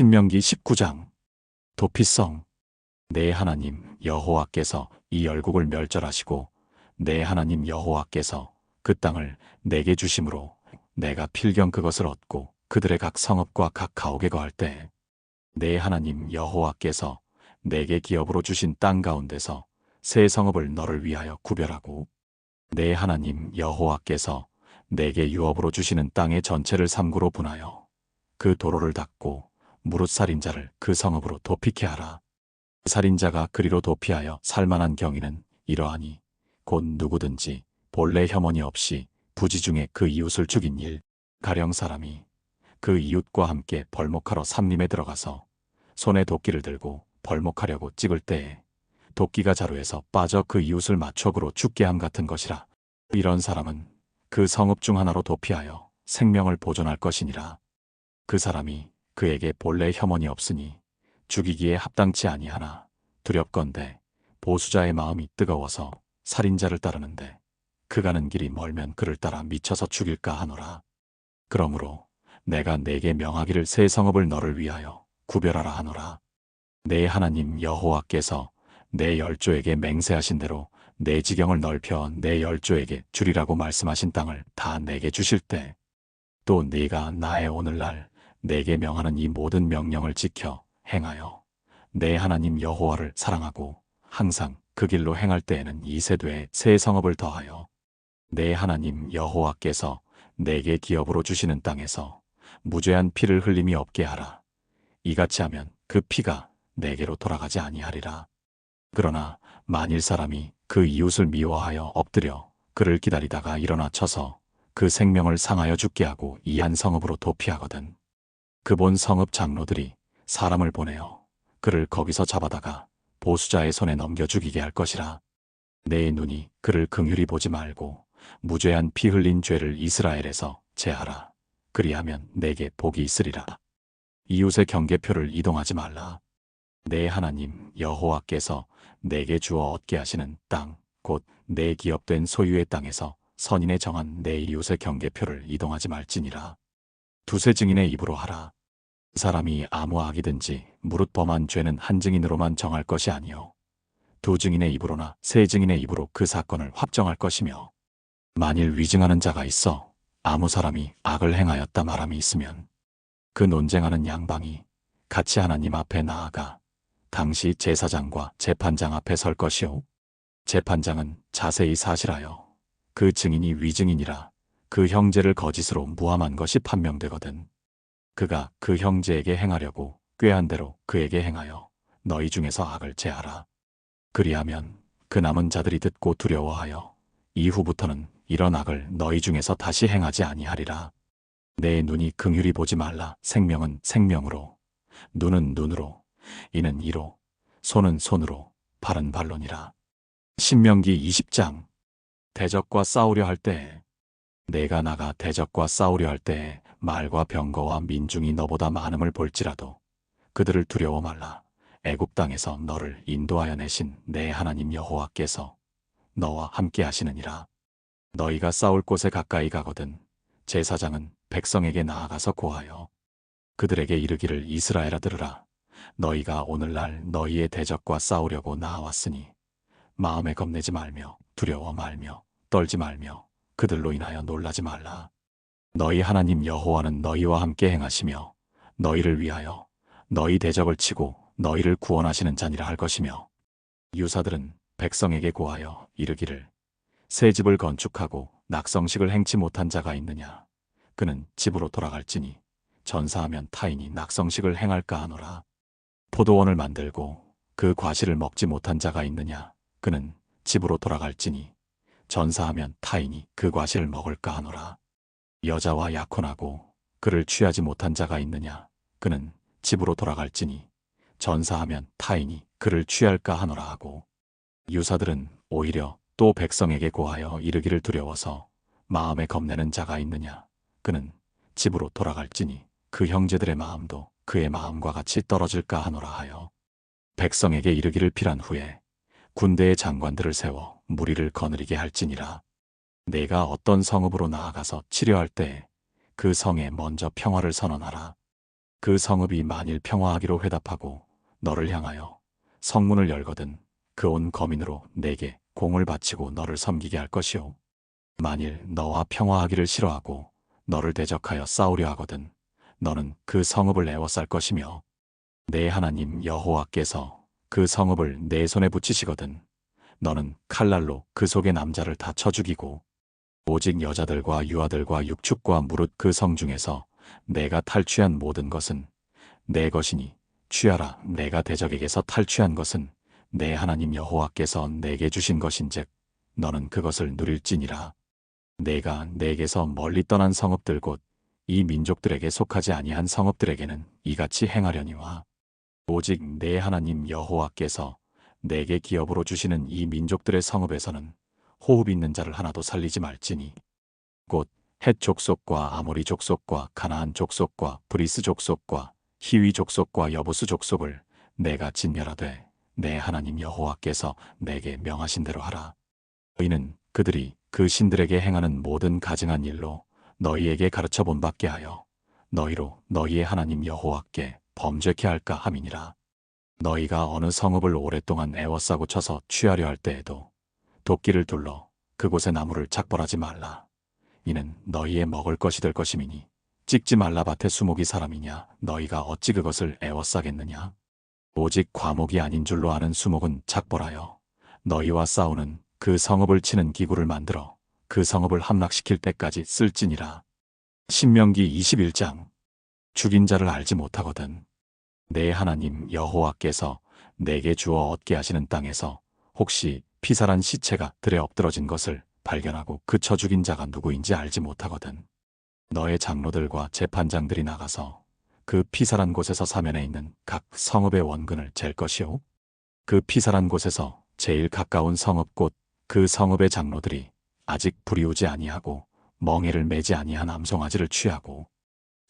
신명기 19장. 도피성. 내 하나님 여호와께서 이 열국을 멸절하시고 내 하나님 여호와께서 그 땅을 내게 주심으로 내가 필경 그것을 얻고 그들의 각 성읍과 각 가옥에 거할 때 내 하나님 여호와께서 내게 기업으로 주신 땅 가운데서 새 성읍을 너를 위하여 구별하고 내 하나님 여호와께서 내게 유업으로 주시는 땅의 전체를 삼구로 분하여 그 도로를 닦고 무릇 살인자를 그 성읍으로 도피케 하라. 살인자가 그리로 도피하여 살만한 경위는 이러하니 곧 누구든지 본래 혐언이 없이 부지 중에 그 이웃을 죽인 일. 가령 사람이 그 이웃과 함께 벌목하러 삼림에 들어가서 손에 도끼를 들고 벌목하려고 찍을 때에 도끼가 자루에서 빠져 그 이웃을 맞춰그로 죽게 함 같은 것이라. 이런 사람은 그 성읍 중 하나로 도피하여 생명을 보존할 것이니라. 그 사람이 그에게 본래 혐언이 없으니 죽이기에 합당치 아니하나 두렵건대 보수자의 마음이 뜨거워서 살인자를 따르는데 그 가는 길이 멀면 그를 따라 미쳐서 죽일까 하노라. 그러므로 내가 내게 명하기를 새 성읍을 너를 위하여 구별하라 하노라. 내 하나님 여호와께서 내 열조에게 맹세하신 대로 내 지경을 넓혀 내 열조에게 주리라고 말씀하신 땅을 다 내게 주실 때 또 네가 나의 오늘날 내게 명하는 이 모든 명령을 지켜 행하여 내 하나님 여호와를 사랑하고 항상 그 길로 행할 때에는 이세되에 새 성읍을 더하여 내 하나님 여호와께서 내게 기업으로 주시는 땅에서 무죄한 피를 흘림이 없게 하라. 이같이 하면 그 피가 내게로 돌아가지 아니하리라. 그러나 만일 사람이 그 이웃을 미워하여 엎드려 그를 기다리다가 일어나 쳐서 그 생명을 상하여 죽게 하고 이한 성읍으로 도피하거든. 그본 성읍 장로들이 사람을 보내어 그를 거기서 잡아다가 보수자의 손에 넘겨 죽이게 할 것이라. 내 눈이 그를 긍휼히 보지 말고 무죄한 피 흘린 죄를 이스라엘에서 제하라. 그리하면 내게 복이 있으리라. 이웃의 경계표를 이동하지 말라. 내 하나님 여호와께서 내게 주어 얻게 하시는 땅, 곧 내 기업된 소유의 땅에서 선인의 정한 내 이웃의 경계표를 이동하지 말지니라. 두세 증인의 입으로 하라. 사람이 아무 악이든지 무릇 범한 죄는 한 증인으로만 정할 것이 아니요. 두 증인의 입으로나 세 증인의 입으로 그 사건을 확정할 것이며 만일 위증하는 자가 있어 아무 사람이 악을 행하였다 말함이 있으면 그 논쟁하는 양방이 같이 하나님 앞에 나아가 당시 제사장과 재판장 앞에 설 것이요. 재판장은 자세히 사실하여 그 증인이 위증인이라 그 형제를 거짓으로 무함한 것이 판명되거든. 그가 그 형제에게 행하려고 꾀한 대로 그에게 행하여 너희 중에서 악을 제하라. 그리하면 그 남은 자들이 듣고 두려워하여 이후부터는 이런 악을 너희 중에서 다시 행하지 아니하리라. 내 눈이 긍휼히 보지 말라. 생명은 생명으로, 눈은 눈으로, 이는 이로, 손은 손으로, 발은 발론이라. 신명기 20장 대적과 싸우려 할 때, 내가 나가 대적과 싸우려 할때 말과 병거와 민중이 너보다 많음을 볼지라도 그들을 두려워 말라. 애굽 땅에서 너를 인도하여 내신 내 하나님 여호와께서 너와 함께 하시느니라. 너희가 싸울 곳에 가까이 가거든 제사장은 백성에게 나아가서 고하여 그들에게 이르기를 이스라엘아 들으라. 너희가 오늘날 너희의 대적과 싸우려고 나아왔으니 마음에 겁내지 말며 두려워 말며 떨지 말며 그들로 인하여 놀라지 말라. 너희 하나님 여호와는 너희와 함께 행하시며 너희를 위하여 너희 대적을 치고 너희를 구원하시는 자니라 할 것이며 유사들은 백성에게 고하여 이르기를 새 집을 건축하고 낙성식을 행치 못한 자가 있느냐? 그는 집으로 돌아갈지니 전사하면 타인이 낙성식을 행할까 하노라. 포도원을 만들고 그 과실을 먹지 못한 자가 있느냐? 그는 집으로 돌아갈지니 전사하면 타인이 그 과실을 먹을까 하노라. 여자와 약혼하고 그를 취하지 못한 자가 있느냐? 그는 집으로 돌아갈지니 전사하면 타인이 그를 취할까 하노라 하고 유사들은 오히려 또 백성에게 고하여 이르기를 두려워서 마음에 겁내는 자가 있느냐? 그는 집으로 돌아갈지니 그 형제들의 마음도 그의 마음과 같이 떨어질까 하노라 하여 백성에게 이르기를 필한 후에 군대의 장관들을 세워 무리를 거느리게 할지니라 내가 어떤 성읍으로 나아가서 치료할 때 그 성에 먼저 평화를 선언하라. 그 성읍이 만일 평화하기로 회답하고 너를 향하여 성문을 열거든 그 온 거민으로 내게 공을 바치고 너를 섬기게 할 것이요. 만일 너와 평화하기를 싫어하고 너를 대적하여 싸우려 하거든 너는 그 성읍을 애워쌀 것이며 내 하나님 여호와께서 그 성읍을 내 손에 붙이시거든. 너는 칼날로 그 속의 남자를 다 쳐 죽이고 오직 여자들과 유아들과 육축과 무릇 그 성 중에서 내가 탈취한 모든 것은 내 것이니 취하라. 내가 대적에게서 탈취한 것은 내 하나님 여호와께서 내게 주신 것인즉 너는 그것을 누릴지니라. 내가 내게서 멀리 떠난 성읍들 곧 이 민족들에게 속하지 아니한 성읍들에게는 이같이 행하려니와 오직 내 하나님 여호와께서 내게 기업으로 주시는 이 민족들의 성읍에서는 호흡 있는 자를 하나도 살리지 말지니 곧 헷 족속과 아모리 족속과 가나안 족속과 브리스 족속과 히위 족속과 여부스 족속을 내가 진멸하되 내 하나님 여호와께서 내게 명하신 대로 하라. 너희는 그들이 그 신들에게 행하는 모든 가증한 일로 너희에게 가르쳐 본받게 하여 너희로 너희의 하나님 여호와께 범죄케 할까 함이니라. 너희가 어느 성읍을 오랫동안 애워싸고 쳐서 취하려 할 때에도 도끼를 둘러 그곳의 나무를 착벌하지 말라. 이는 너희의 먹을 것이 될 것임이니 찍지 말라 밭에 수목이 사람이냐 너희가 어찌 그것을 애워싸겠느냐. 오직 과목이 아닌 줄로 아는 수목은 착벌하여 너희와 싸우는 그 성읍을 치는 기구를 만들어 그 성읍을 함락시킬 때까지 쓸지니라. 신명기 21장 죽인 자를 알지 못하거든. 내 하나님 여호와께서 내게 주어 얻게 하시는 땅에서 혹시 피살한 시체가 들에 엎드러진 것을 발견하고 그쳐 죽인 자가 누구인지 알지 못하거든. 너의 장로들과 재판장들이 나가서 그 피살한 곳에서 사면에 있는 각 성읍의 원근을 잴 것이요. 그 피살한 곳에서 제일 가까운 성읍 곧그 성읍의 장로들이 아직 불이 오지 아니하고 멍에를 매지 아니한 암송아지를 취하고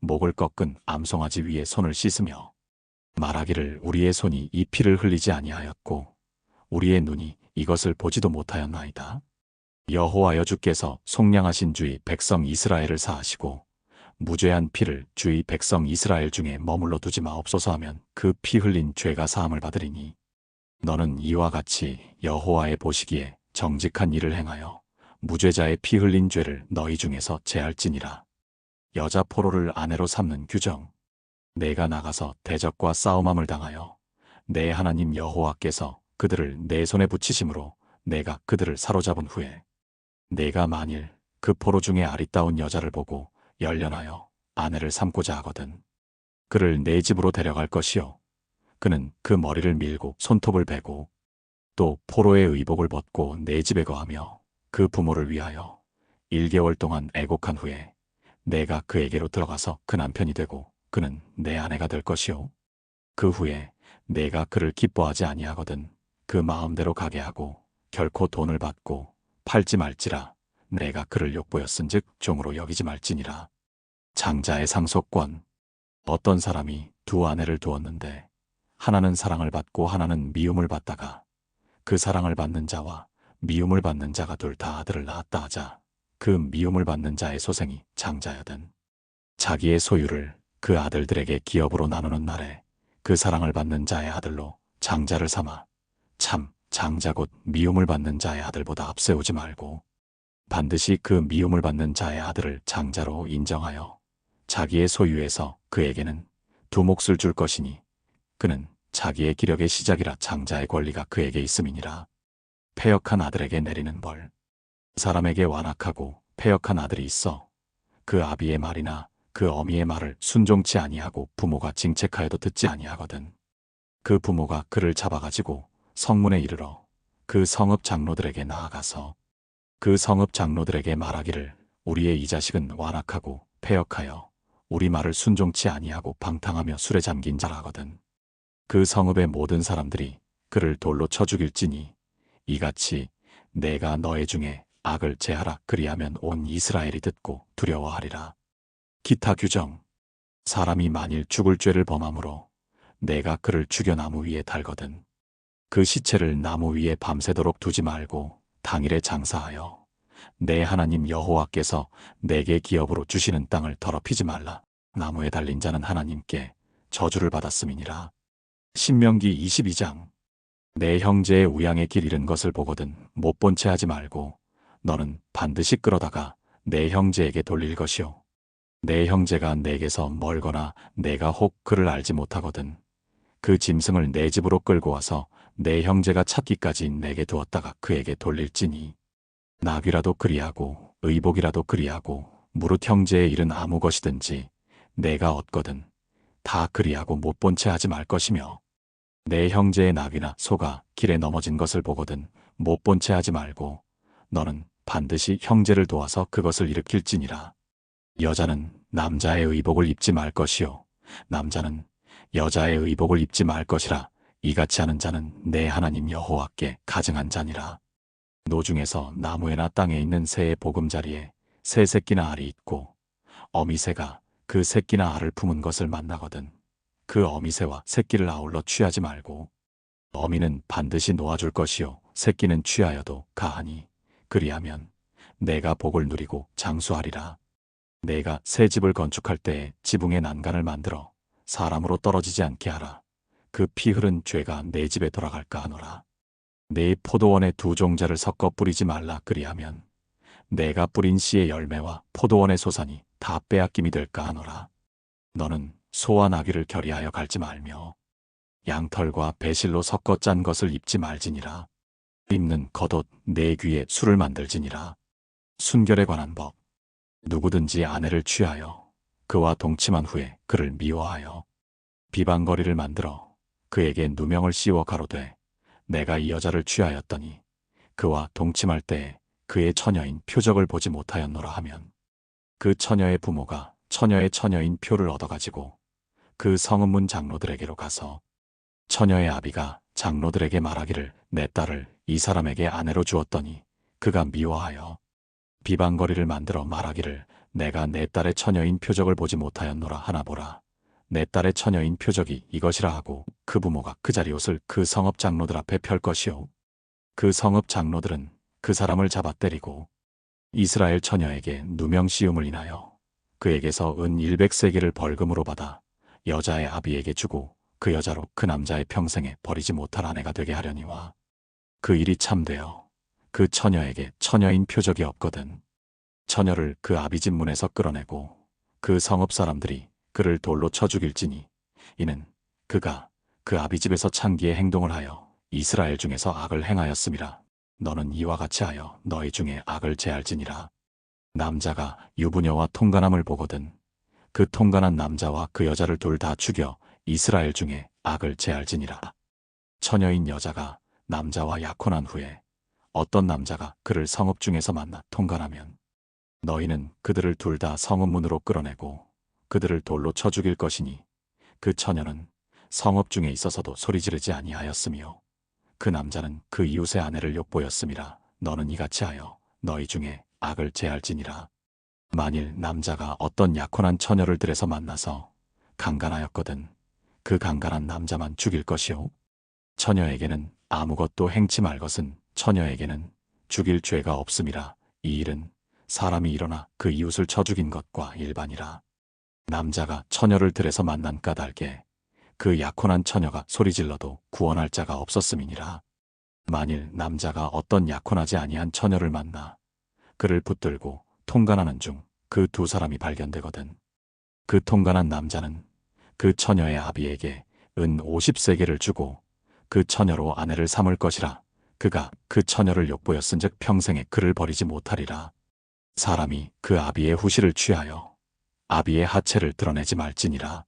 목을 꺾은 암송아지 위에 손을 씻으며 말하기를 우리의 손이 이 피를 흘리지 아니하였고 우리의 눈이 이것을 보지도 못하였나이다. 여호와여 주께서 속량하신 주의 백성 이스라엘을 사하시고 무죄한 피를 주의 백성 이스라엘 중에 머물러 두지 마옵소서 하면 그 피 흘린 죄가 사함을 받으리니 너는 이와 같이 여호와의 보시기에 정직한 일을 행하여 무죄자의 피 흘린 죄를 너희 중에서 제할지니라. 여자 포로를 아내로 삼는 규정. 내가 나가서 대적과 싸움함을 당하여 내 하나님 여호와께서 그들을 내 손에 붙이심으로 내가 그들을 사로잡은 후에 내가 만일 그 포로 중에 아리따운 여자를 보고 열련하여 아내를 삼고자 하거든. 그를 내 집으로 데려갈 것이요. 그는 그 머리를 밀고 손톱을 베고 또 포로의 의복을 벗고 내 집에 거하며 그 부모를 위하여 1개월 동안 애곡한 후에 내가 그에게로 들어가서 그 남편이 되고 그는 내 아내가 될 것이요. 그 후에 내가 그를 기뻐하지 아니하거든 그 마음대로 가게 하고 결코 돈을 받고 팔지 말지라 내가 그를 욕보였은즉 종으로 여기지 말지니라. 장자의 상속권 어떤 사람이 두 아내를 두었는데 하나는 사랑을 받고 하나는 미움을 받다가 그 사랑을 받는 자와 미움을 받는 자가 둘 다 아들을 낳았다 하자 그 미움을 받는 자의 소생이 장자여든 자기의 소유를 그 아들들에게 기업으로 나누는 날에 그 사랑을 받는 자의 아들로 장자를 삼아 참 장자 곧 미움을 받는 자의 아들보다 앞세우지 말고 반드시 그 미움을 받는 자의 아들을 장자로 인정하여 자기의 소유에서 그에게는 두 몫을 줄 것이니 그는 자기의 기력의 시작이라 장자의 권리가 그에게 있음이니라. 패역한 아들에게 내리는 벌. 사람에게 완악하고 패역한 아들이 있어 그 아비의 말이나 그 어미의 말을 순종치 아니하고 부모가 징책하여도 듣지 아니하거든. 그 부모가 그를 잡아가지고 성문에 이르러 그 성읍 장로들에게 나아가서 그 성읍 장로들에게 말하기를 우리의 이 자식은 완악하고 패역하여 우리 말을 순종치 아니하고 방탕하며 술에 잠긴 자라거든. 그 성읍의 모든 사람들이 그를 돌로 쳐 죽일지니 이같이 내가 너의 중에 악을 제하라 그리하면 온 이스라엘이 듣고 두려워하리라. 기타 규정 사람이 만일 죽을 죄를 범함으로 내가 그를 죽여 나무 위에 달거든. 그 시체를 나무 위에 밤새도록 두지 말고 당일에 장사하여 내 하나님 여호와께서 내게 기업으로 주시는 땅을 더럽히지 말라. 나무에 달린 자는 하나님께 저주를 받았음이니라. 신명기 22장 내 형제의 우양의 길 잃은 것을 보거든 못 본 채 하지 말고 너는 반드시 끌어다가 내 형제에게 돌릴 것이요. 내 형제가 내게서 멀거나 내가 혹 그를 알지 못하거든. 그 짐승을 내 집으로 끌고 와서 내 형제가 찾기까지 내게 두었다가 그에게 돌릴지니 나귀라도 그리하고 의복이라도 그리하고 무릇 형제의 일은 아무 것이든지 내가 얻거든 다 그리하고 못 본 채 하지 말 것이며 내 형제의 나귀나 소가 길에 넘어진 것을 보거든 못 본 채 하지 말고 너는 반드시 형제를 도와서 그것을 일으킬지니라. 여자는 남자의 의복을 입지 말 것이요. 남자는 여자의 의복을 입지 말 것이라. 이같이 하는 자는 내 하나님 여호와께 가증한 자니라. 노중에서 나무에나 땅에 있는 새의 보금자리에 새 새끼나 알이 있고 어미새가 그 새끼나 알을 품은 것을 만나거든. 그 어미새와 새끼를 아울러 취하지 말고 어미는 반드시 놓아줄 것이요 새끼는 취하여도 가하니 그리하면 내가 복을 누리고 장수하리라. 내가 새 집을 건축할 때에 지붕에 난간을 만들어 사람으로 떨어지지 않게 하라. 그 피 흐른 죄가 내 집에 돌아갈까 하노라. 내 포도원에 두 종자를 섞어 뿌리지 말라 그리하면 내가 뿌린 씨의 열매와 포도원의 소산이 다 빼앗김이 될까 하노라. 너는 소와 나귀를 결의하여 갈지 말며 양털과 배실로 섞어 짠 것을 입지 말지니라. 입는 겉옷 내 귀에 술을 만들지니라. 순결에 관한 법. 누구든지 아내를 취하여 그와 동침한 후에 그를 미워하여 비방거리를 만들어 그에게 누명을 씌워 가로되 내가 이 여자를 취하였더니 그와 동침할 때에 그의 처녀인 표적을 보지 못하였노라 하면 그 처녀의 부모가 처녀의 처녀인 표를 얻어가지고 그 성읍문 장로들에게로 가서 처녀의 아비가 장로들에게 말하기를 내 딸을 이 사람에게 아내로 주었더니 그가 미워하여 비방거리를 만들어 말하기를 내가 내 딸의 처녀인 표적을 보지 못하였노라 하나 보라. 내 딸의 처녀인 표적이 이것이라 하고 그 부모가 그 자리 옷을 그 성읍 장로들 앞에 펼 것이요. 그 성읍 장로들은 그 사람을 잡아 때리고 이스라엘 처녀에게 누명 씌움을 인하여 그에게서 은 100세계를 벌금으로 받아 여자의 아비에게 주고 그 여자로 그 남자의 평생에 버리지 못할 아내가 되게 하려니와 그 일이 참되어 그 처녀에게 처녀인 표적이 없거든. 처녀를 그 아비집 문에서 끌어내고 그 성읍 사람들이 그를 돌로 쳐 죽일지니 이는 그가 그 아비집에서 창기의 행동을 하여 이스라엘 중에서 악을 행하였음이라. 너는 이와 같이 하여 너희 중에 악을 제할지니라. 남자가 유부녀와 통간함을 보거든 그 통간한 남자와 그 여자를 둘 다 죽여 이스라엘 중에 악을 제할지니라. 처녀인 여자가 남자와 약혼한 후에 어떤 남자가 그를 성읍 중에서 만나 통관하면 너희는 그들을 둘 다 성읍 문으로 끌어내고 그들을 돌로 쳐 죽일 것이니 그 처녀는 성읍 중에 있어서도 소리 지르지 아니하였으며 그 남자는 그 이웃의 아내를 욕보였음이라 너는 이같이 하여 너희 중에 악을 제할지니라 만일 남자가 어떤 약혼한 처녀를 들에서 만나서 강간하였거든 그 강간한 남자만 죽일 것이요 처녀에게는 아무것도 행치 말 것은 처녀에게는 죽일 죄가 없음이라 이 일은 사람이 일어나 그 이웃을 쳐 죽인 것과 일반이라. 남자가 처녀를 들에서 만난 까닭에 그 약혼한 처녀가 소리질러도 구원할 자가 없었음이니라. 만일 남자가 어떤 약혼하지 아니한 처녀를 만나 그를 붙들고 통간하는 중 그 두 사람이 발견되거든. 그 통간한 남자는 그 처녀의 아비에게 은 50세계를 주고 그 처녀로 아내를 삼을 것이라. 그가 그 처녀를 욕보였은즉 평생에 그를 버리지 못하리라. 사람이 그 아비의 후시를 취하여 아비의 하체를 드러내지 말지니라.